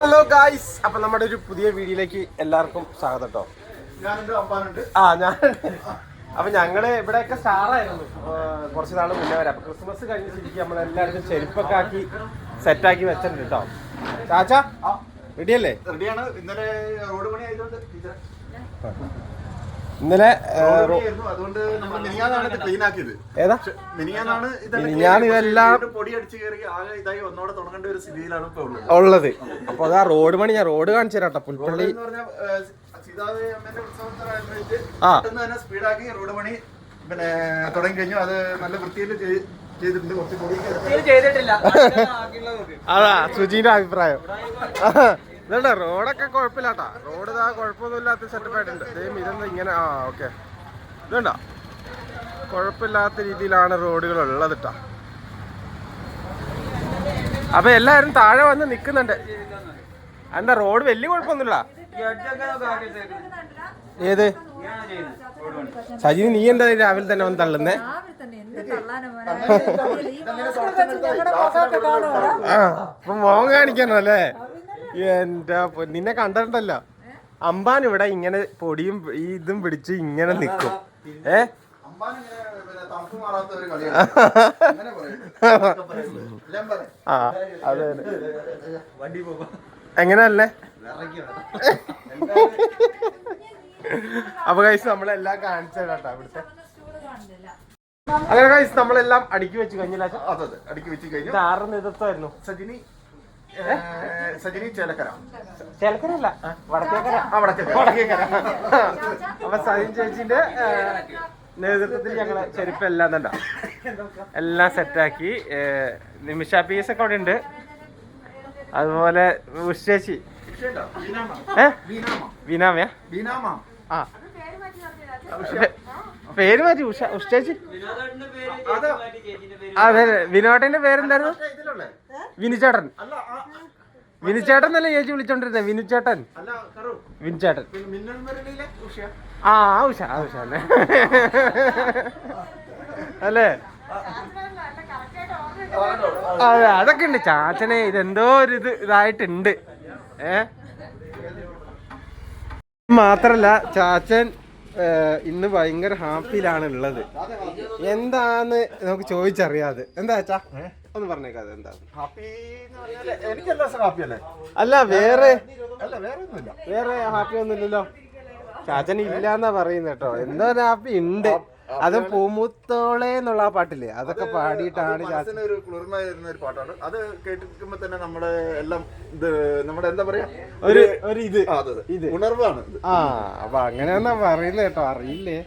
Hello guys അപ്പൊ നമ്മുടെ ഒരു പുതിയ വീഡിയോയിലേക്ക് എല്ലാവർക്കും സ്വാഗതം കേട്ടോ ആ ഞാൻ അപ്പൊ ഞങ്ങൾ ഇവിടെയൊക്കെ സ്റ്റാറായിരുന്നു കുറച്ച് നാൾ മുന്നേ വരെ. അപ്പൊ ക്രിസ്മസ് കഴിഞ്ഞ് ശരിക്കും നമ്മളെല്ലാവർക്കും ചെരുപ്പൊക്കെ ആക്കി സെറ്റ് ആക്കി വെച്ചിട്ടുണ്ട് കേട്ടോ ചാച്ചാ റെഡിയല്ലേ റെഡിയാണ് ഇന്നലെ റോഡ് പണി ആയതുകൊണ്ട് ഇന്നലെ ഏതാ? മിനിയാന്നാണ് ഇതെല്ലാം മിനിഞ്ഞാന്ന് ഇതെല്ലാം- പൊടി അടിച്ച് കയറി ആകെ ഇതായി ഒന്നോടെ തുടങ്ങേണ്ട ഒരു സ്ഥിതിയിലാണ് ഇപ്പൊ ഉള്ളത്. ഉള്ളത്. അപ്പൊ അതാ റോഡ് പണി ഞാൻ റോഡ് കാണിച്ചു തരാം കേട്ടോ പുൽപ്പള്ളി ആ. സ്പീഡാക്കി റോഡ് പണി പിന്നെ തുടങ്ങി കഴിഞ്ഞു. അത് നല്ല വൃത്തിയിൽ ചെയ്തിട്ടുണ്ട്. കുറച്ച് പൊടിയൊക്കെ ചെയ്തിട്ടില്ല. അതാ സുജീന്റെ അഭിപ്രായം. ഇതണ്ട റോഡൊക്കെ കുഴപ്പമില്ലാട്ടാ. റോഡ് ഇതാ കുഴപ്പമൊന്നുമില്ലാത്ത സെറ്റപ്പായിട്ടുണ്ട് ദൈവം ഇതെന്താ ഇങ്ങനെ? ആ ഓക്കെ ഇതുണ്ട? കുഴപ്പമില്ലാത്ത രീതിയിലാണ് റോഡുകൾ ഉള്ളത് ട്ടാ അപ്പൊ എല്ലാരും താഴെ വന്ന് നിക്കുന്നുണ്ട്. എന്താ റോഡ് വലിയ കുഴപ്പമൊന്നുമില്ല ഏത്? സജിന് നീ എന്താ രാവിലെ തന്നെ വന്ന് തള്ളുന്നേ? ആ മോൻ കാണിക്കണോ എന്റെ നിന്നെ കണ്ടിട്ടുണ്ടല്ലോ. അമ്പാൻ ഇവിടെ ഇങ്ങനെ പൊടിയും ഇതും പിടിച്ച് ഇങ്ങനെ നിക്കും. ഏ? ആ അതെ എങ്ങനെയല്ലേ? അപ്പൊ കൈസ് നമ്മളെല്ലാം കാണിച്ചു തരാട്ടോ ഇവിടുത്തെ. അങ്ങനെ കൈസ് നമ്മളെല്ലാം അടുക്കി വെച്ച് കഴിഞ്ഞില്ല അടുക്കി വെച്ച് കഴിഞ്ഞു. ആറ് നേതൃത്വമായിരുന്നു? സജിനി സജിനി ചേലക്കര. ചേലക്കരല്ല വടക്കേക്കര. ആ വടക്കേക്കര. വടക്കേക്കര. അപ്പൊ സജിൻ ചേച്ചിന്റെ നേതൃത്വത്തിൽ ഞങ്ങൾ ചെരുപ്പ് എല്ലാം തന്നെ എല്ലാം സെറ്റാക്കി നിമിഷ പീസ് ഒക്കെ അവിടെ ഉണ്ട്. അതുപോലെ ഉഷ് ചേച്ചി. ആ. പേര് മാറ്റി ഉഷ ഉഷ് ചേച്ചി. അതാ. അതെ വിനോദന്റെ പേരെന്തായിരുന്നു? വിനുചേട്ടൻ. അല്ല വിനുചേട്ടൻ എന്നല്ലേ ചേച്ചി വിളിച്ചോണ്ടിരുന്നത് വിനുചേട്ടൻ. അല്ല വിനുചേട്ടൻ. ആ ആ ഉഷ ആ ഉഷ അല്ലേ? അല്ലേ? അതെ അതൊക്കെ ഉണ്ട്. ചാച്ചനെ ഇതെന്തോ ഒരു ഇത് ഇതായിട്ടുണ്ട്. ഏ? മാത്രല്ല ചാച്ചൻ ഇന്ന് ഭയങ്കര ഹാപ്പിയിലാണ് ഉള്ളത് എന്താന്ന് നമുക്ക് ചോദിച്ചറിയാതെ. എന്താ വെച്ചാ ഒന്ന് പറഞ്ഞേക്കാതെ എന്താ? അല്ലേ? വേറെ വേറെ ഹാപ്പി ഒന്നുമില്ലല്ലോ. ചാച്ചൻ ഇല്ലാന്നാ പറയുന്നത് കേട്ടോ എന്തോ ഹാപ്പി ഉണ്ട്. അത് പൂമുത്തോളെ എന്നുള്ള ആ പാട്ടില്ലേ? അതൊക്കെ പാടിയിട്ടാണ് മനസ്സിന് ഒരു കുളിർമ തരുന്ന ഒരു പാട്ടാണ്. അത് കേട്ടിരിക്കുമ്പോ തന്നെ നമ്മുടെ എല്ലാം ഇത് നമ്മുടെ എന്താ പറയാ? ഒരു ഒരു ഇത്. ഇത്. ഉണർവാണ് ആ അപ്പൊ അങ്ങനെയാന്നാ പറയുന്നത് കേട്ടോ. അറിയില്ലേ?